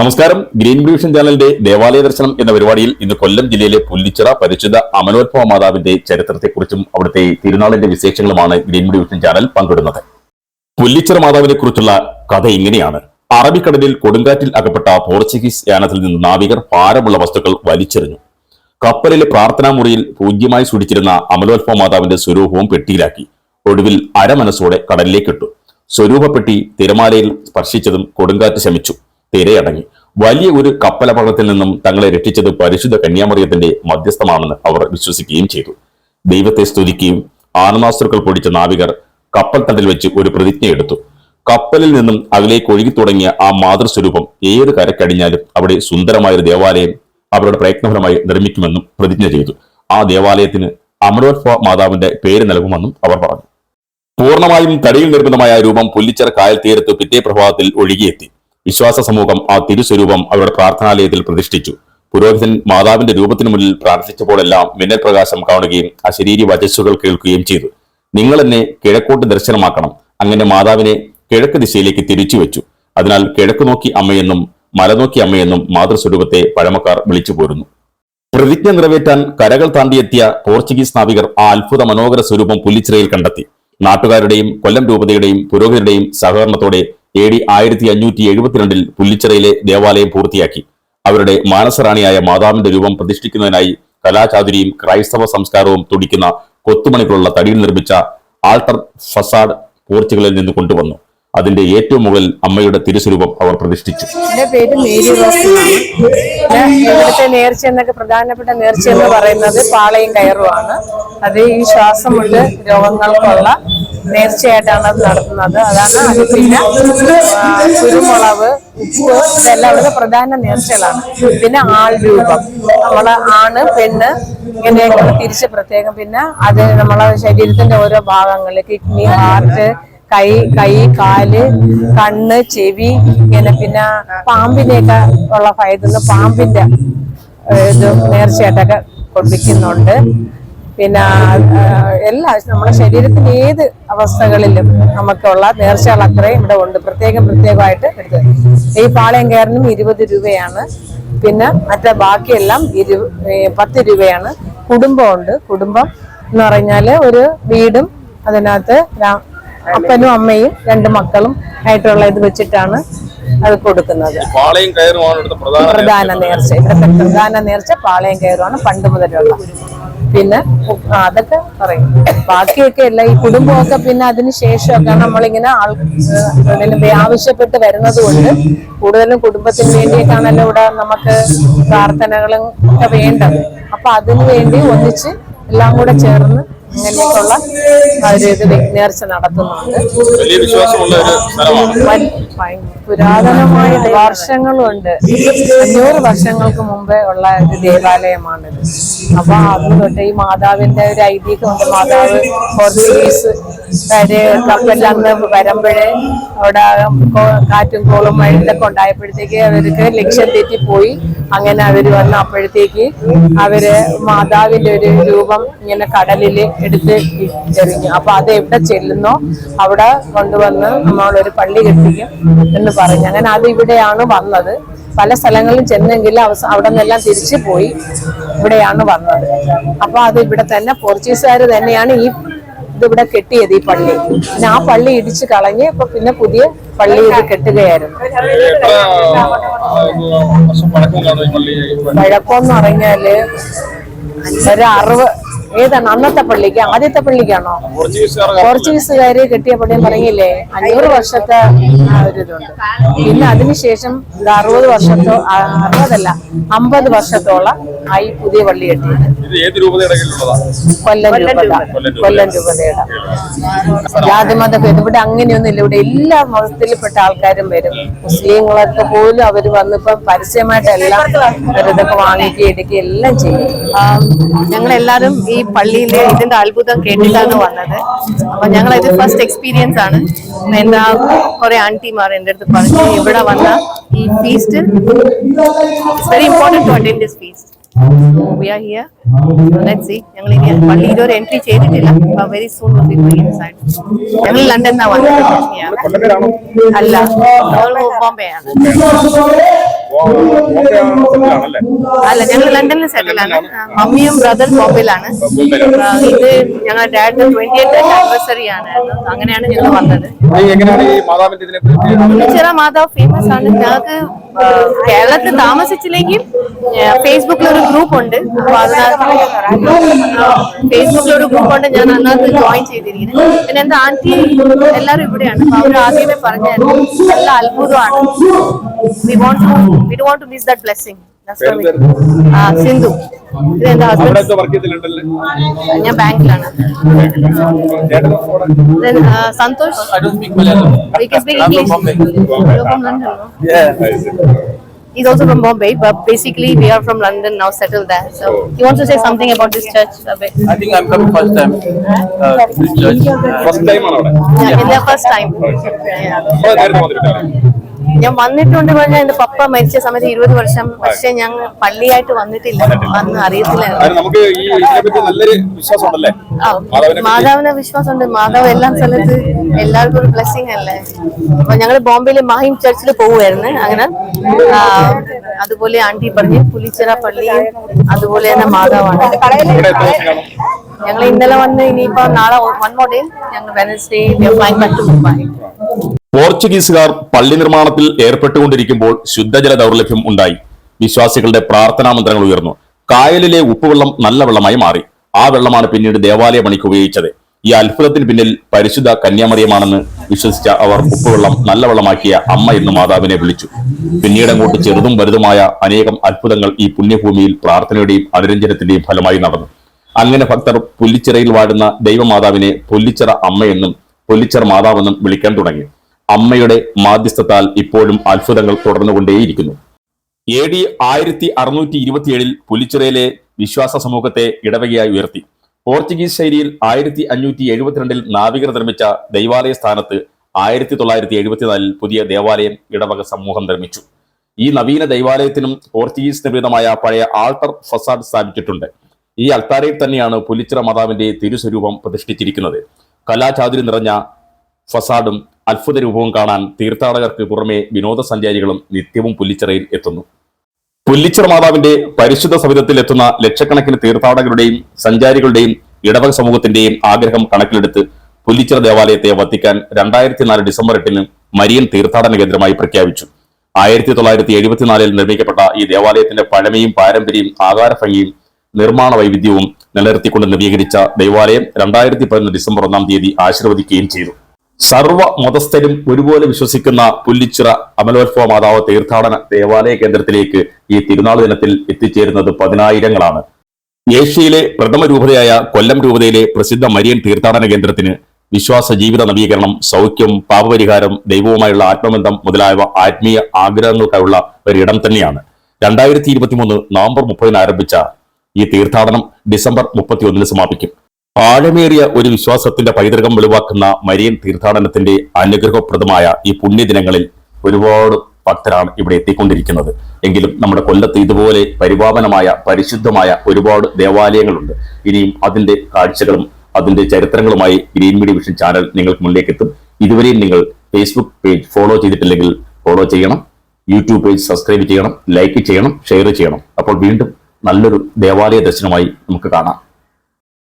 നമസ്കാരം. ഗ്രീൻ ബ്ലൂഷൻ ചാനലിന്റെ ദേവാലയ ദർശനം എന്ന പരിപാടിയിൽ ഇന്ന് കൊല്ലം ജില്ലയിലെ പുല്ലിച്ചിറ പരിശുദ്ധ അമലോത്ഭവ മാതാവിന്റെ ചരിത്രത്തെക്കുറിച്ചും അവിടുത്തെ തിരുനാളിന്റെ വിശേഷങ്ങളുമാണ് ഗ്രീൻ ബ്ലൂഷൻ ചാനൽ പങ്കിടുന്നത്. പുല്ലിച്ചിറ മാതാവിനെ കുറിച്ചുള്ള കഥ ഇങ്ങനെയാണ്. അറബിക്കടലിൽ കൊടുങ്കാറ്റിൽ അകപ്പെട്ട പോർച്ചുഗീസ് യാനത്തിൽ നിന്ന് നാവികർ ഭാരമുള്ള വസ്തുക്കൾ വലിച്ചെറിഞ്ഞു. കപ്പലിലെ പ്രാർത്ഥനാ മുറിയിൽ പൂജ്യമായി സൂക്ഷിച്ചിരുന്ന അമലോത്ഭവ മാതാവിന്റെ സ്വരൂപവും പെട്ടിയിലാക്കി. ഒടുവിൽ അരമനസ്സോടെ കടലിലേക്കിട്ടു. സ്വരൂപപ്പെട്ടി തിരമാലയിൽ സ്പർശിച്ചതും കൊടുങ്കാറ്റ് ശമിച്ചു. തിരയടങ്ങി. വലിയ ഒരു കപ്പലപകടത്തിൽ നിന്നും തങ്ങളെ രക്ഷിച്ചത് പരിശുദ്ധ കന്യാമറിയത്തിന്റെ മധ്യസ്ഥമാണെന്ന് അവർ വിശ്വസിക്കുകയും ചെയ്തു. ദൈവത്തെ സ്തുതിക്കുകയും ആനന്ദാസ്ത്രുക്കൾ പൊടിച്ച നാവികർ കപ്പൽ തണ്ടിൽ വെച്ച് ഒരു പ്രതിജ്ഞ എടുത്തു. കപ്പലിൽ നിന്നും അകലേക്ക് ഒഴുകി തുടങ്ങിയ ആ മാതൃസ്വരൂപം ഏത് കരക്കടിഞ്ഞാലും അവിടെ സുന്ദരമായൊരു ദേവാലയം അവരുടെ പ്രയത്നഫലമായി നിർമ്മിക്കുമെന്നും പ്രതിജ്ഞ ചെയ്തു. ആ ദേവാലയത്തിന് അമരോത്ഭവ മാതാവിന്റെ പേര് നൽകുമെന്നും അവർ പറഞ്ഞു. പൂർണമായും തടിയിൽ നിർമ്മിതമായ രൂപം പുല്ലിച്ചിറ കായൽ തീരത്ത് പിറ്റേ പ്രഭാതത്തിൽ ഒഴുകിയെത്തി. വിശ്വാസ സമൂഹം ആ തിരുസ്വരൂപം അവരുടെ പ്രാർത്ഥനാലയത്തിൽ പ്രതിഷ്ഠിച്ചു. പുരോഹിതൻ മാതാവിന്റെ രൂപത്തിനു മുന്നിൽ പ്രാർത്ഥിച്ചപ്പോഴെല്ലാം മിന്നൽ പ്രകാശം കാണുകയും അശരീരി വചസ്സുകൾ കേൾക്കുകയും ചെയ്തു. നിങ്ങൾ എന്നെ കിഴക്കോട്ട് ദർശനമാക്കണം. അങ്ങനെ മാതാവിനെ കിഴക്ക് ദിശയിലേക്ക് തിരിച്ചു വെച്ചു. അതിനാൽ കിഴക്ക് നോക്കി അമ്മയെന്നും മലനോക്കി അമ്മയെന്നും മാതൃസ്വരൂപത്തെ പഴമക്കാർ വിളിച്ചു പോരുന്നു. പ്രതിജ്ഞ നിറവേറ്റാൻ കരകൾ താണ്ടിയെത്തിയ പോർച്ചുഗീസ് നാവികർ ആ അത്ഭുത മനോഹര സ്വരൂപം പുലിച്ചിറയിൽ കണ്ടെത്തി. നാട്ടുകാരുടെയും കൊല്ലം രൂപതയുടെയും പുരോഹിതരുടെയും സഹകരണത്തോടെ എ ഡി ആയിരത്തി അഞ്ഞൂറ്റി എഴുപത്തിരണ്ടിൽ പുല്ലിച്ചിറയിലെ ദേവാലയം പൂർത്തിയാക്കി. അവരുടെ മാനസറാണിയായ മാതാവിന്റെ രൂപം പ്രതിഷ്ഠിക്കുന്നതിനായി കലാചാതുരിയും ക്രൈസ്തവ സംസ്കാരവും തുടിക്കുന്ന കൊത്തുമണികളുള്ള തടിയിൽ നിർമ്മിച്ച ആൾട്ടർ ഫസാഡ് പോർച്ചുഗലിൽ നിന്ന് കൊണ്ടുവന്നു. അതിന്റെ ഏറ്റവും മുകളിൽ അമ്മയുടെ തിരുസ്വരൂപം അവർ പ്രതിഷ്ഠിച്ചു. എന്റെ പേര് മേരി റോസ് ഇവിടുത്തെ നേർച്ച എന്നൊക്കെ പ്രധാനപ്പെട്ട നേർച്ച എന്ന് പറയുന്നത് പാളയും കയറുമാണ് അത് ഈ ശ്വാസം കൊണ്ട് രോഗങ്ങൾക്കുള്ള നേർച്ചയായിട്ടാണ് അത് നടത്തുന്നത്. അതാണ് അത് പിന്നെ ആ, കുരുമുളക് ഉപ്പ് ഇതെല്ലാം അവിടുത്തെ പ്രധാന നേർച്ചകളാണ്. പിന്നെ ആൾ രൂപം. നമ്മളെ ആണ് പെണ്ണ് ഇങ്ങനെയൊക്കെ തിരിച്ച് പ്രത്യേകം. പിന്നെ അത് നമ്മളെ ശരീരത്തിന്റെ ഓരോ ഭാഗങ്ങൾ കിഡ്നി ഹാർട്ട് കൈ കൈ കാൽ കണ്ണ് ചെവി ഇങ്ങനെ പിന്നെ പാമ്പിനെയൊക്കെ ഉള്ള ഭയത്തിൽ നിന്ന് പാമ്പിന്റെ ഇത് നേർച്ചയായിട്ടൊക്കെ കൊടുപ്പിക്കുന്നുണ്ട് പിന്നെ എല്ലാ നമ്മുടെ ശരീരത്തിന് ഏത് അവസ്ഥകളിലും നമുക്കുള്ള നേർച്ചകൾ അത്രയും ഇവിടെ ഉണ്ട്. പ്രത്യേകം പ്രത്യേകമായിട്ട് എടുത്ത് ഈ പാളയം കയറിനും ഇരുപത് രൂപയാണ്. പിന്നെ മറ്റേ ബാക്കിയെല്ലാം ഇരു പത്ത് രൂപയാണ്. കുടുംബമുണ്ട്. കുടുംബം എന്ന് പറഞ്ഞാൽ ഒരു വീടും അതിനകത്ത് അപ്പനും അമ്മയും രണ്ട് മക്കളും ആയിട്ടുള്ള ഇത് വെച്ചിട്ടാണ് അത് കൊടുക്കുന്നത്. പ്രധാന നേർച്ച. ഇവിടുത്തെ പ്രധാന നേർച്ച പാളയം കയറുമാണ് പണ്ട് മുതലുള്ള. പിന്നെ അതൊക്കെ പറയും. ബാക്കിയൊക്കെ അല്ല ഈ കുടുംബമൊക്കെ പിന്നെ അതിന് ശേഷമൊക്കെ നമ്മളിങ്ങനെ ആൾ ആവശ്യപ്പെട്ട് വരുന്നത് കൊണ്ട് കൂടുതലും കുടുംബത്തിന് വേണ്ടിയിട്ടാണല്ലോ ഇവിടെ നമുക്ക് പ്രാർത്ഥനകളും ഒക്കെ വേണ്ടത്. അപ്പൊ അതിനു വേണ്ടി ഒന്നിച്ച് എല്ലാം കൂടെ ചേർന്ന് ഇങ്ങനെയൊക്കെയുള്ള ആ ഒരു ഇത് നേർച്ച നടത്തുന്നുണ്ട് പുരാതനമായ വർഷങ്ങളുണ്ട് അഞ്ഞൂറ് വർഷങ്ങൾക്ക് മുമ്പേ ഉള്ള ഒരു ദേവാലയമാണിത്. അപ്പൊ അത് തൊട്ട് ഈ മാതാവിന്റെ ഒരു ഐതിഹ്യമുണ്ട്. മാതാവ് പോർച്ചുഗീസ് കപ്പലിൽ അന്ന് വരുമ്പോഴേ അവിടെ കാറ്റും കോളും മഴയൊക്കെ ഉണ്ടായപ്പോഴത്തേക്ക് അവർക്ക് ലക്ഷ്യം തെറ്റിപ്പോയി അങ്ങനെ അവർ വന്ന്. അപ്പോഴത്തേക്ക് അവർ മാതാവിന്റെ ഒരു രൂപം ഇങ്ങനെ കടലിൽ എടുത്ത് എറിഞ്ഞു അപ്പൊ അത് എവിടെ ചെല്ലുന്നോ അവിടെ കൊണ്ടുവന്ന് നമ്മളൊരു പള്ളി കെട്ടിക്കും എന്ന് പറഞ്ഞു. അങ്ങനെ അത് ഇവിടെയാണ് വന്നത്. പല സ്ഥലങ്ങളിലും ചെന്നെങ്കിലും അവസ അവിടെ നിന്നെല്ലാം തിരിച്ചു പോയി ഇവിടെയാണ് വന്നത്. അപ്പൊ അത് ഇവിടെ തന്നെ പോർച്ചുഗീസുകാർ തന്നെയാണ് ഈ ഇതിവിടെ കെട്ടിയത് ഈ പള്ളി പിന്നെ ആ പള്ളി ഇടിച്ചു കളഞ്ഞ് ഇപ്പൊ പിന്നെ പുതിയ പള്ളി ഇത് കെട്ടുകയായിരുന്നു പഴക്കം എന്ന് പറഞ്ഞാൽ ഒരു അറിവ് ഏതാണ് അന്നത്തെ പള്ളിക്ക്? ആദ്യത്തെ പള്ളിക്കാണോ? പോർച്ചുഗീസുകാര് കെട്ടിയ പള്ളിയും പറഞ്ഞില്ലേ? അഞ്ഞൂറ് വർഷത്തെ ആ ഒരു ഇതുണ്ട്. പിന്നെ അതിനുശേഷം ഇത് അറുപത് വർഷത്തോ അറുപതല്ല അമ്പത് വർഷത്തോളം ആയി പുതിയ പള്ളി കെട്ടിയത്. കൊല്ലം രൂപത. കൊല്ലം രൂപതയുടെ. ജാതിമത ഭേദം ഇവിടെ അങ്ങനെയൊന്നുമില്ല. ഇവിടെ എല്ലാ മതത്തിൽപ്പെട്ട ആൾക്കാരും വരും. മുസ്ലിങ്ങളൊക്കെ പോലും അവർ വന്നിപ്പം പരസ്യമായിട്ട് എല്ലാം ഇതൊക്കെ വാങ്ങിക്കുകയും എടുക്കുകയും എല്ലാം ചെയ്യും. ഞങ്ങളെല്ലാവരും ഈ പള്ളിയിലെ ഇതിന്റെ അത്ഭുതം കേട്ടിട്ടാണ് വന്നത്. അപ്പൊ ഞങ്ങൾ ഇത് ഫസ്റ്റ് എക്സ്പീരിയൻസ് ആണ് എന്താ കുറെ ആന്റിമാർ എന്റെ അടുത്ത് പറഞ്ഞു ഇവിടെ വന്ന ഈ feast it's very important to attend this feast ഞങ്ങൾ ഇനി പള്ളി ഇതുവരെ എൻട്രി ചെയ്തിട്ടില്ല. വെരി സൂൺ ഞങ്ങൾ ലണ്ടനാണ് വന്നത്. അല്ല ആണ്. അല്ല ഞങ്ങൾ ലണ്ടനിൽ സെറ്റിൽ ആണ് മമ്മിയും ബ്രദറും ബോംബെയിലാണ് ഇത് ഞങ്ങളുടെ ഡാഡിന്റെ ട്വന്റി എയ്റ്റ് ആനിവേഴ്സറി ആണ്. അങ്ങനെയാണ് ഞങ്ങൾ വന്നത്. പുള്ളിച്ചിറ മാതാവ് ഫേമസ് ആണ്. ഞങ്ങൾക്ക് കേരളത്തിൽ താമസിച്ചില്ലെങ്കിൽ ഫേസ്ബുക്കിൽ ഒരു ഗ്രൂപ്പ് ഉണ്ട്. അപ്പൊ അതിനകത്ത് ഫേസ്ബുക്കിൽ ഒരു ഗ്രൂപ്പ് ഉണ്ട്. ഞാൻ അതിനകത്ത് ജോയിൻ ചെയ്തിരിക്കുന്നത് പിന്നെ എന്റെ ആന്റി എല്ലാവരും ഇവിടെയാണ്. അവർ ആദ്യമേ പറഞ്ഞായിരുന്നു. നല്ല അത്ഭുതമാണ്. We want to We want to miss that blessing ആ സിന്ധു ഇത് എന്റെ അവിടെ ഹസ്ബൻഡ് എന്തോ വർക്ക് ചെയ്തിട്ടുണ്ടല്ലേ ഞാൻ ബാങ്കിലാണ് ചേട്ടൻ അവിടെ Then, uh, Santosh, I don't speak Malayalam. we can speak I'm from English. Bombay. You're from London, no? Yeah. He's also from Bombay, but basically we are from London now, settled there. So he wants to say something about this church a bit. I think I'm coming first time. Uh, this church. Uh, first time ആണ് അവിടെ Yeah, in their first time. Yeah. അവിടെ നേരത്തെ വന്നിട്ടില്ലേ ഞാൻ വന്നിട്ടുണ്ട് പറഞ്ഞാൽ എന്റെ പപ്പ മരിച്ച സമയത്ത് ഇരുപത് വർഷം പക്ഷെ ഞങ്ങൾ പള്ളിയായിട്ട് വന്നിട്ടില്ല. അന്ന് അറിയത്തില്ല. മാതാവിനെ വിശ്വാസമുണ്ട്. മാതാവ് എല്ലാ സ്ഥലത്ത് എല്ലാവർക്കും ഒരു ബ്ലെസ്സിങ് അല്ലേ? അപ്പൊ ഞങ്ങൾ ബോംബെയിലെ മാഹിം ചർച്ചിൽ പോവുമായിരുന്നു അങ്ങനെ അതുപോലെ ആന്റി പറഞ്ഞു പുലിച്ചിറ പള്ളിയും അതുപോലെ തന്നെ മാതാവാണ്. ഞങ്ങൾ ഇന്നലെ വന്ന് ഇനിയിപ്പോ നാളെ വൺ മോർ ഡേ ഞങ്ങൾ Wednesday flying back to Mumbai പോർച്ചുഗീസുകാർ പള്ളി നിർമ്മാണത്തിൽ ഏർപ്പെട്ടുകൊണ്ടിരിക്കുമ്പോൾ ശുദ്ധജല ദൗർലഭ്യം ഉണ്ടായി. വിശ്വാസികളുടെ പ്രാർത്ഥനാ മന്ത്രങ്ങൾ ഉയർന്നു. കായലിലെ ഉപ്പുവെള്ളം നല്ല വെള്ളമായി മാറി. ആ വെള്ളമാണ് പിന്നീട് ദേവാലയ പണിക്ക് ഉപയോഗിച്ചത്. ഈ അത്ഭുതത്തിന് പിന്നിൽ പരിശുദ്ധ കന്യാമറിയമാണെന്ന് വിശ്വസിച്ച അവർ ഉപ്പുവെള്ളം നല്ല വെള്ളമാക്കിയ അമ്മ എന്ന് മാതാവിനെ വിളിച്ചു. പിന്നീട് അങ്ങോട്ട് ചെറുതും വലുതുമായ അനേകം അത്ഭുതങ്ങൾ ഈ പുണ്യഭൂമിയിൽ പ്രാർത്ഥനയുടെയും അനുരഞ്ജനത്തിന്റെയും ഫലമായി നടന്നു. അങ്ങനെ ഭക്തർ പുല്ലിച്ചിറയിൽ വാഴുന്ന ദൈവമാതാവിനെ പുല്ലിച്ചിറ അമ്മയെന്നും പുല്ലിച്ചിറ മാതാവെന്നും വിളിക്കാൻ തുടങ്ങി. അമ്മയുടെ മാധ്യസ്ഥത്താൽ ഇപ്പോഴും അത്ഭുതങ്ങൾ തുടർന്നുകൊണ്ടേയിരിക്കുന്നു. എ ഡി ആയിരത്തി അറുന്നൂറ്റി ഇരുപത്തിയേഴിൽ പുലിച്ചിറയിലെ വിശ്വാസ സമൂഹത്തെ ഇടവകയായി ഉയർത്തി. പോർച്ചുഗീസ് ശൈലിയിൽ ആയിരത്തി അഞ്ഞൂറ്റി എഴുപത്തിരണ്ടിൽ നാവികർ നിർമ്മിച്ച ദൈവാലയ സ്ഥാനത്ത് ആയിരത്തി തൊള്ളായിരത്തി എഴുപത്തിനാലിൽ പുതിയ ദേവാലയം ഇടവക സമൂഹം നിർമ്മിച്ചു. ഈ നവീന ദൈവാലയത്തിനും പോർച്ചുഗീസ് നിർമ്മിതമായ പഴയ ആൾട്ടർ ഫസാഡ് സ്ഥാപിച്ചിട്ടുണ്ട്. ഈ അൾത്താരയിൽ തന്നെയാണ് പുലിച്ചിറ മാതാവിന്റെ തിരുസ്വരൂപം പ്രതിഷ്ഠിച്ചിരിക്കുന്നത്. കലാചാതുരി നിറഞ്ഞ ഫസാഡും അത്ഭുത രൂപവും കാണാൻ തീർത്ഥാടകർക്ക് പുറമെ വിനോദസഞ്ചാരികളും നിത്യവും പുല്ലിച്ചിറയിൽ എത്തുന്നു. പുല്ലിച്ചിറ മാതാവിന്റെ പരിശുദ്ധ സവിധത്തിൽ എത്തുന്ന ലക്ഷക്കണക്കിന് തീർത്ഥാടകരുടെയും സഞ്ചാരികളുടെയും ഇടവക സമൂഹത്തിന്റെയും ആഗ്രഹം കണക്കിലെടുത്ത് പുല്ലിച്ചിറ ദേവാലയത്തെ വത്തിക്കാൻ രണ്ടായിരത്തി നാല് ഡിസംബർ എട്ടിന് മരിയൻ തീർത്ഥാടന കേന്ദ്രമായി പ്രഖ്യാപിച്ചു. ആയിരത്തി തൊള്ളായിരത്തി എഴുപത്തിനാലിൽ നിർമ്മിക്കപ്പെട്ട ഈ ദേവാലയത്തിന്റെ പഴമയും പാരമ്പര്യവും ആകാരഭംഗിയും നിർമ്മാണ വൈവിധ്യവും നിലനിർത്തിക്കൊണ്ട് നവീകരിച്ച ദേവാലയം രണ്ടായിരത്തി പതിനൊന്ന് ഡിസംബർ ഒന്നാം തീയതി ആശീർവദിക്കുകയും ചെയ്തു. സർവ മതസ്ഥരും ഒരുപോലെ വിശ്വസിക്കുന്ന പുല്ലിച്ചിറ അമലോത്ഭവ മാതാവ് തീർത്ഥാടന ദേവാലയ കേന്ദ്രത്തിലേക്ക് ഈ തിരുനാൾ ദിനത്തിൽ എത്തിച്ചേരുന്നത് പതിനായിരങ്ങളാണ്. ഏഷ്യയിലെ പ്രഥമ രൂപതയായ കൊല്ലം രൂപതയിലെ പ്രസിദ്ധ മരിയൻ തീർത്ഥാടന കേന്ദ്രത്തിന് വിശ്വാസ ജീവിത നവീകരണം സൗഖ്യം പാപപരിഹാരം ദൈവവുമായുള്ള ആത്മബന്ധം മുതലായവ ആത്മീയ ആഗ്രഹങ്ങൾക്കായുള്ള ഒരിടം തന്നെയാണ്. രണ്ടായിരത്തി ഇരുപത്തിമൂന്ന് നവംബർ മുപ്പതിന് ആരംഭിച്ച ഈ തീർത്ഥാടനം ഡിസംബർ മുപ്പത്തിയൊന്നിന് സമാപിക്കും. ആഴമേറിയ ഒരു വിശ്വാസത്തിന്റെ പൈതൃകം വെളിവാക്കുന്ന മരിയൻ തീർത്ഥാടനത്തിന്റെ അനുഗ്രഹപ്രദമായ ഈ പുണ്യദിനങ്ങളിൽ ഒരുപാട് ഭക്തരാണ് ഇവിടെ എത്തിക്കൊണ്ടിരിക്കുന്നത്. എങ്കിലും നമ്മുടെ കൊല്ലത്ത് ഇതുപോലെ പരിപാവനമായ പരിശുദ്ധമായ ഒരുപാട് ദേവാലയങ്ങളുണ്ട്. ഇനിയും അതിന്റെ കാഴ്ചകളും അതിന്റെ ചരിത്രങ്ങളുമായി ഗ്രീൻ മീഡിയ വിഷൻ ചാനൽ നിങ്ങൾക്ക് മുന്നിലേക്ക് എത്തും. ഇതുവരെയും നിങ്ങൾ ഫേസ്ബുക്ക് പേജ് ഫോളോ ചെയ്തിട്ടില്ലെങ്കിൽ ഫോളോ ചെയ്യണം. യൂട്യൂബ് പേജ് സബ്സ്ക്രൈബ് ചെയ്യണം. ലൈക്ക് ചെയ്യണം. ഷെയർ ചെയ്യണം. അപ്പോൾ വീണ്ടും നല്ലൊരു ദേവാലയ ദർശനമായി നമുക്ക് കാണാം.